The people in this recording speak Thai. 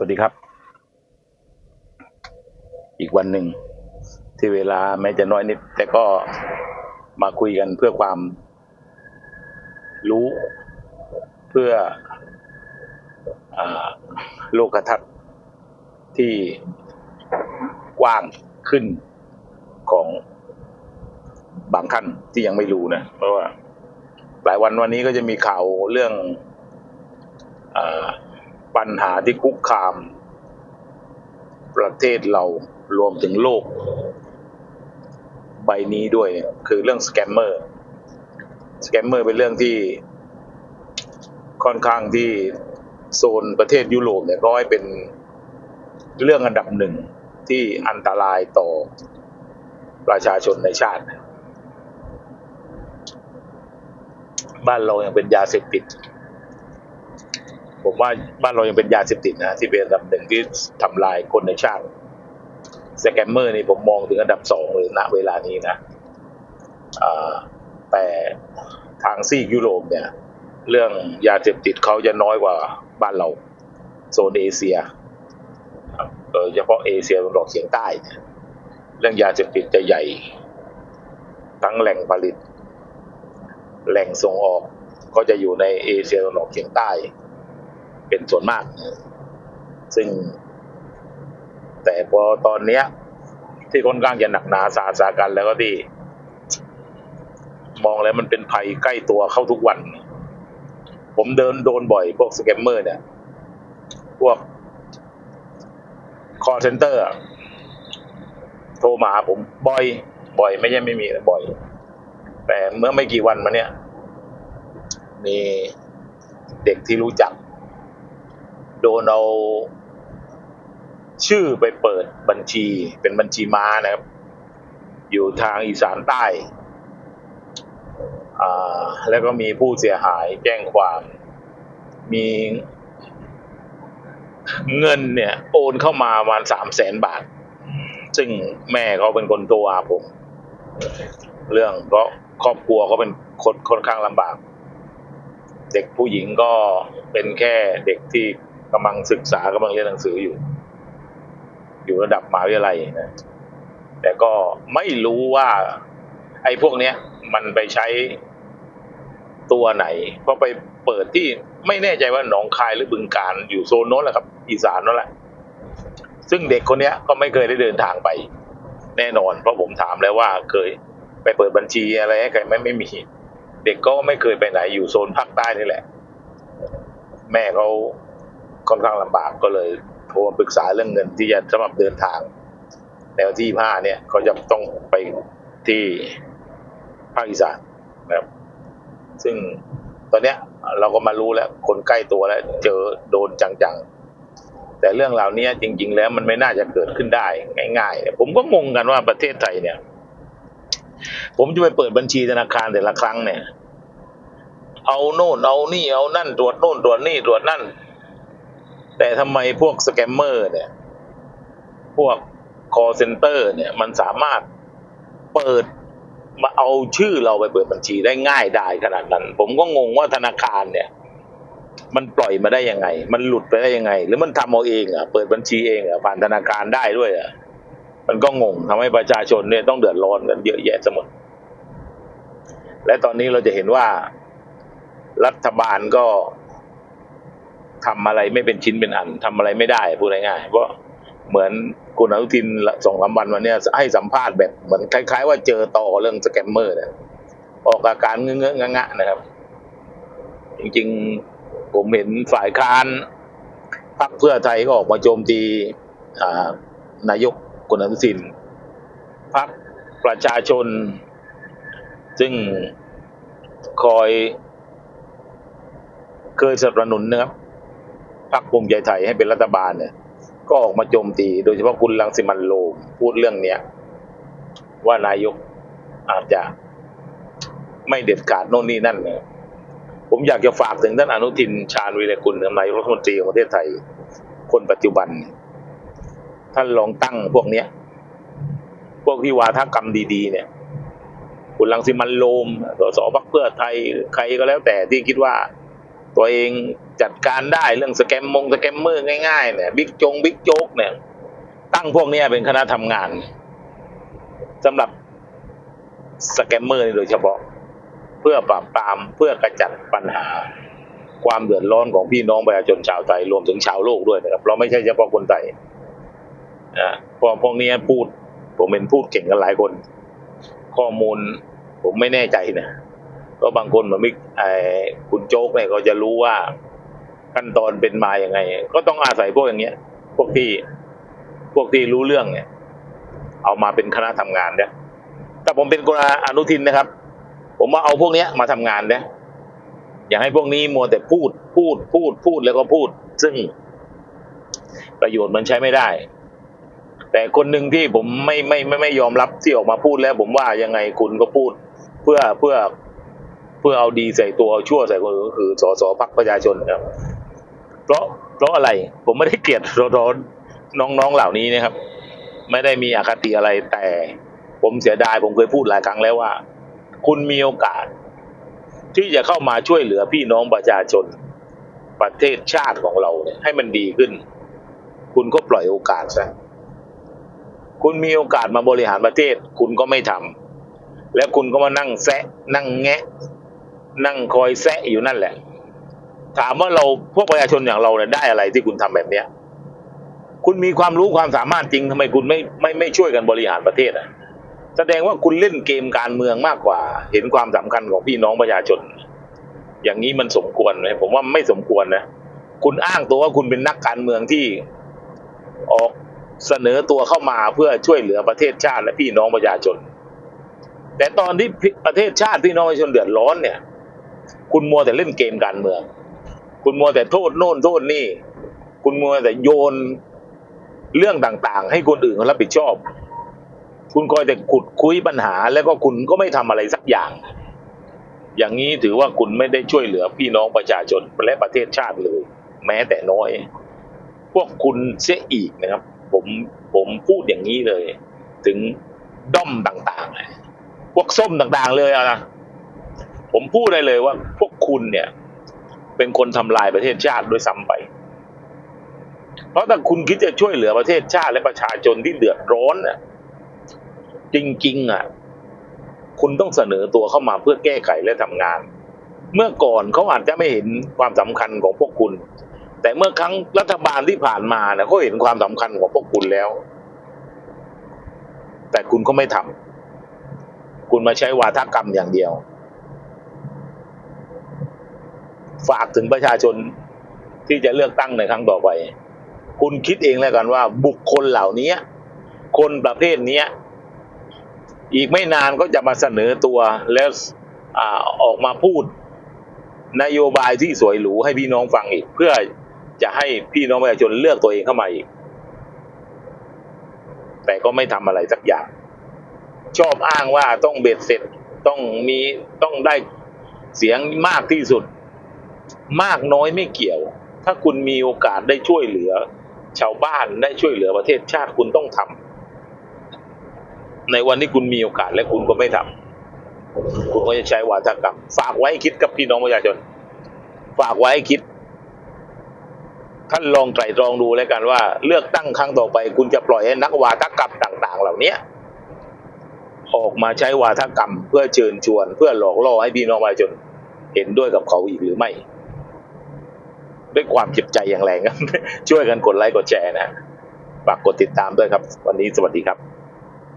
วัสดีครับ อีกวันหนึ่งที่เวลาแม้จะน้อยนิด แต่ก็มาคุยกันเพื่อความรู้ เพื่ออโลกทัศน์ที่กว้างขึ้นของบางท่านที่ยังไม่รู้นะ เพราะว่า หลายวันวันนี้ก็จะมีข่าวเรื่องอ ปัญหาที่คุกคาม ประเทศเรารวมถึงโลก ใบนี้ด้วยคือเรื่องสแกมเมอร์สแกมเมอร์เป็นเรื่องที่ค่อนข้างที่โซนประเทศยุโรปเนี่ยก็ให้เป็นเรื่องอันดับหนึ่งที่อันตรายต่อประชาชนในชาติ บ้านเรายังเป็นยาเสพติด ผมว่าบ้านเรายังเป็นยาเสพติดนะที่เป็นอันดับหนึ่งที่ทำลายคนในชาติสแกมเมอร์นี่ผมมองถึงอันดับสองเลยณเวลานี้นะแต่ทางซีกยุโรปเนี่ย เรื่องยาเสพติดเขาจะน้อยกว่าบ้านเรา โซนเอเชียโดยเฉพาะเอเชียตะวันออกเฉียงใต้เนี่ยเรื่องยาเสพติดจะใหญ่ ทั้งแหล่งผลิต แหล่งส่งออกก็จะอยู่ในเอเชียตะวันออกเฉียงใต้ เป็นส่วนมาก ซึ่ง แต่พอตอนเนี้ย ที่ค่อนข้างจะหนักหนาสาสากันแล้วก็ที่ มองแล้วมันเป็นภัยใกล้ตัวเข้าทุกวัน ผมเดินโดนบ่อย พวกสแกมเมอร์ เนี่ย พวก call center อะโทรมาผมบ่อย บ่อยไม่ใช่ไม่มีนะบ่อย แต่เมื่อไม่กี่วันมาเนี้ยมีเด็กที่รู้จัก นเอาชื่อไปเปิดบัญชี เป็นบัญชีม้านะครับ อยู่ทางอีสานใต้ แล้วก็มีผู้เสียหายแจ้งความ มีเงินเนี่ย โอนเข้ามาประมาณสามแสนบาท ซึ่งแม่เขาเป็นคนโทรหาผม เรื่องเพราะครอบครัวเขาเป็นคนค่อนข้างลำบาก เด็กผู้หญิงก็เป็นแค่เด็กที่ กำลังศึกษากำลังเรียนหนังสืออยู่ อยู่ระดับมหาวิทยาลัยนะแต่ก็ไม่รู้ว่า ไอ้พวกเนี้ย มันไปใช้ตัวไหนเพราะไปเปิดที่ไม่แน่ใจว่าหนองคายหรือบึงการอยู่โซนโน้นแหละครับ อีสานนั่นแหละ ซึ่งเด็กคนเนี้ย ก็ไม่เคยได้เดินทางไป แน่นอน เพราะผมถามแล้วว่าเคยไปเปิดบัญชีอะไรใครไม่ไม่มี เด็กก็ไม่เคยไปไหนอยู่โซนภาคใต้นี่แหละ แม่เขา ค่อนข้างลำบากก็เลยโทรปรึกษาเรื่องเงินที่จะสำหรับเดินทาง ในวันที่ห้าเนี่ยเขาจะต้องไปที่ภาคอีสานนะครับ ซึ่งตอนเนี้ยเราก็มารู้แล้วคนใกล้ตัวแล้ว เจอโดนจังๆ แต่เรื่องเหล่านี้จริง ๆ แล้วมันไม่น่าจะเกิดขึ้นได้ง่ายๆผมก็งงกันว่าประเทศไทยเนี่ย ผมจะไปเปิดบัญชีธนาคารแต่ละครั้งเนี่ย เอาโน่นเอานี่เอานั่นตรวจโน่นตรวจนี่ตรวจนั่น แต่ทำไมพวกสแกมเมอร์เนี่ย พวก call center เนี่ย มันสามารถเปิดมาเอาชื่อเราไปเปิดบัญชีได้ง่ายได้ขนาดนั้น ผมก็งงว่าธนาคารเนี่ย มันปล่อยมาได้ยังไง มันหลุดไปได้ยังไง หรือมันทำเอาเองอะเปิดบัญชีเองอะผ่านธนาคารได้ด้วยอะมันก็งงทำให้ประชาชนเนี่ยต้องเดือดร้อนกันเยอะแยะสมดและตอนนี้เราจะเห็นว่ารัฐบาลก็ ทำอะไรไม่เป็นชิ้นเป็นอันทำอะไรไม่ได้พูดง่ายๆเพราะเหมือนคุณอนุทินสองสาวันวันเนี้ยให้สัมภาษณ์แบบเหมือนคล้าย ๆ ว่าเจอต่อเรื่องสแกมเมอร์เนี่ยออกอาการเงื้อะๆงะๆนะครับ จริงๆผมเห็นฝ่ายค้านพรรคเพื่อไทยก็ออกมาโจมตีนายกคุณอนุทินพรรคประชาชน ซึ่งคอย เคยสนับสนุนนะครับ พรรคภูมิใจไทยให้เป็นรัฐบาลเนี่ย ก็ออกมาโจมตี โดยเฉพาะคุณรังสิมันโรมพูดเรื่องเนี้ยว่านายกอาจจะไม่เด็ดขาดโน่นนี่นั่นเนี่ยผมอยากจะฝากถึงท่านอนุทินชาญวีรกุลนายกรัฐมนตรีของประเทศไทย คนปัจจุบัน ท่านลองตั้งพวกเนี้ย พวกที่วาทกรรมดีๆ เนี่ย คุณรังสิมันโรมสสพรรคเพื่อไทยใครก็แล้วแต่ที่คิดว่า ตัวเองจัดการได้เรื่องสแกมมงสแกมเมอร์ง่ายๆเนี่ยบิ๊กจงบิ๊กโจ๊กเนี่ย ตั้งพวกนี้เป็นคณะทำงานสำหรับสแกมเมอร์โดยเฉพาะ เพื่อปราบปรามเพื่อกระจัดปัญหา ความเดือดร้อนของพี่น้องประชาชนชาวไทยรวมถึงชาวโลกด้วยนะครับเราไม่ใช่เฉพาะคนไทยอ่าพวกพวกนี้พูด ผมเป็นพูดเก่งกันหลายคน ข้อมูลผมไม่แน่ใจนะ ก็บางคนเหมือนมิกไอ้คุณโจ๊กเนี่ยก็จะรู้ว่าขั้นตอนเป็นมาอย่างไง ก็ต้องอาศัยพวกอย่างเงี้ย พวกที่พวกที่รู้เรื่องเนี่ย เอามาเป็นคณะทำงานเนี่ยถ้าผมเป็นกรอนุทินนะครับ ผมว่าเอาพวกเนี้ยมาทำงานเนี่ยอย่าให้พวกนี้มัวแต่พูดพูดพูดพูดแล้วก็พูด ซึ่งประโยชน์มันใช้ไม่ได้ แต่คนหนึ่งที่ผมไม่ไม่ไม่ไม่ยอมรับที่ออกมาพูดแล้ว ผมว่ายังไงคุณก็พูด เพื่อเพื่อ เพื่อเอาดีใส่ตัวเอาชั่วใส่คนอื่นก็คือสสพักประชาชนครับ เพราะเพราะอะไรผมไม่ได้เกลียดร้อนน้องๆเหล่านี้นะครับ ไม่ได้มีอคติอะไรแต่ ผมเสียดายผมเคยพูดหลายครั้งแล้วว่า คุณมีโอกาส ที่จะเข้ามาช่วยเหลือพี่น้องประชาชน ประเทศชาติของเราเนี่ยให้มันดีขึ้น คุณก็ปล่อยโอกาสซะคุณมีโอกาสมาบริหารประเทศ คุณก็ไม่ทำแล้วคุณก็มานั่งแซะนั่งแงะ นั่งคอยแซะอยู่นั่นแหละ ถามว่าเราพวกประชาชนอย่างเราเนี่ยได้อะไรที่คุณทำแบบเนี้ย คุณมีความรู้ความสามารถจริงทำไมคุณไม่ไม่ไม่ช่วยกันบริหารประเทศอะ แสดงว่าคุณเล่นเกมการเมืองมากกว่า เห็นความสำคัญของพี่น้องประชาชน อย่างนี้มันสมควรไหมผมว่าไม่สมควรนะคุณอ้างตัวว่าคุณเป็นนักการเมืองที่ออกเสนอตัวเข้ามาเพื่อช่วยเหลือประเทศชาติและพี่น้องประชาชน แต่ตอนที่ประเทศชาติพี่น้องประชาชนเดือดร้อนเนี่ย คุณมัวแต่เล่นเกมการเมือง คุณมัวแต่โทษโน่นโทษนี่ คุณมัวแต่โยนเรื่องต่างๆ ให้คนอื่นเขารับผิดชอบ คุณคอยแต่ขุดคุยปัญหา แล้วก็คุณก็ไม่ทำอะไรสักอย่าง อย่างนี้ถือว่าคุณไม่ได้ช่วยเหลือพี่น้องประชาชนและประเทศชาติเลย แม้แต่น้อย พวกคุณเสียอีกนะครับ ผมผมพูดอย่างนี้เลย ถึงด้อมต่างๆเลยพวกส้มต่างๆเลยอะนะ ผมพูดได้เลยว่า พวกคุณเนี่ย เป็นคนทำลายประเทศชาติด้วยซ้ำไป เพราะถ้าคุณคิดจะช่วยเหลือประเทศชาติและประชาชนที่เดือดร้อนน่ะ จริง ๆ อะ คุณต้องเสนอตัวเข้ามาเพื่อแก้ไขและทำงาน เมื่อก่อนเขาอาจจะไม่เห็นความสำคัญของพวกคุณ แต่เมื่อครั้งรัฐบาลที่ผ่านมาเนี่ยเขาเห็นความสำคัญของพวกคุณแล้ว แต่คุณก็ไม่ทำคุณมาใช้วาทกรรมอย่างเดียว ฝากถึงประชาชนที่จะเลือกตั้งในครั้งต่อไป คุณคิดเองแล้วกันว่า บุคคลเหล่านี้คนประเภทนี้อีกไม่นานก็จะมาเสนอตัวแล้วอออกมาพูดนโยบายที่สวยหรูให้พี่น้องฟังอีก เพื่อจะให้พี่น้องประชาชนเลือกตัวเองเข้ามาอีก แต่ก็ไม่ทำอะไรสักอย่าง ชอบอ้างว่าต้องเบ็ดเสร็จต้องมีต้องได้เสียงมากที่สุด มากน้อยไม่เกี่ยว ถ้าคุณมีโอกาสได้ช่วยเหลือ ชาวบ้านได้ช่วยเหลือประเทศชาติคุณต้องทำในวันที่คุณมีโอกาสและคุณก็ไม่ทำคุณก็จะใช้วาทกรรม ฝากไว้คิดกับพี่น้องประชาชน ฝากไว้คิดท่านลองไตร่ตรองดูแล้วกันว่าเลือกตั้งครั้งต่อไป คุณจะปล่อยให้นักวาทกรรมต่าง ๆ เหล่านี้ออกมาใช้วาทกรรมเพื่อเชิญชวน เพื่อหลอกล่อให้พี่น้องประชาชนเห็นด้วยกับเขาอีกหรือไม่ ด้วยความเจ็บใจอย่างแรงครับ ช่วยกันกดไลค์กดแชร์นะฝากกดติดตามด้วยครับ วันนี้สวัสดีครับ